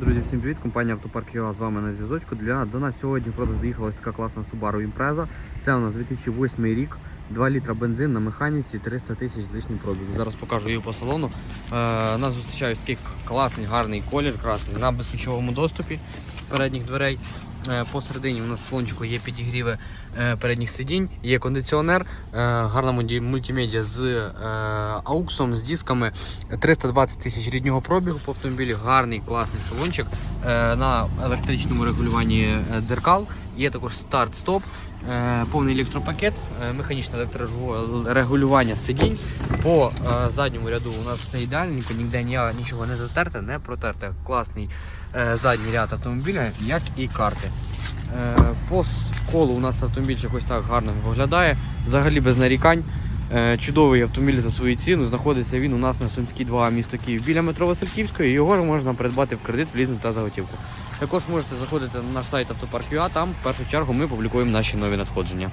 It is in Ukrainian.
Друзі, всім привіт! Компанія Автопарк ЮА з вами на зв'язочку. Для до нас сьогодні в продаж заїхала така класна Subaru Impreza. Це у нас 2008 рік, 2 літра бензин на механіці, 300 тисяч з лишнім пробігу. Зараз покажу її по салону. Е, нас зустрічає такий класний, гарний колір, красний на безключовому доступі передніх дверей. Е, Посередині у нас салончику є підігріви е, передніх сидінь, є кондиціонер, е, гарна мультимедіа з ауксом, з дисками. 320 тисяч ріднього пробігу по автомобілі, гарний класний салончик на електричному регулюванні дзеркал. Є також старт-стоп, повний електропакет, е, механічне електрорегулювання сидінь. По е, задньому ряду у нас все ідеальненько, ніде нічого не затерте, не протерте. Класний е, задній ряд автомобіля, як і карти. Е, По колу у нас автомобіль якось так гарно виглядає, взагалі без нарікань. Е, Чудовий автомобіль за свою ціну. Знаходиться він у нас на Сумській 2 місто Київ біля метро Васильківської. Його ж можна придбати в кредит, в лізинг та за готівку. Також можете заходити на наш сайт Автопарк.ua, там в першу чергу ми публікуємо наші нові надходження.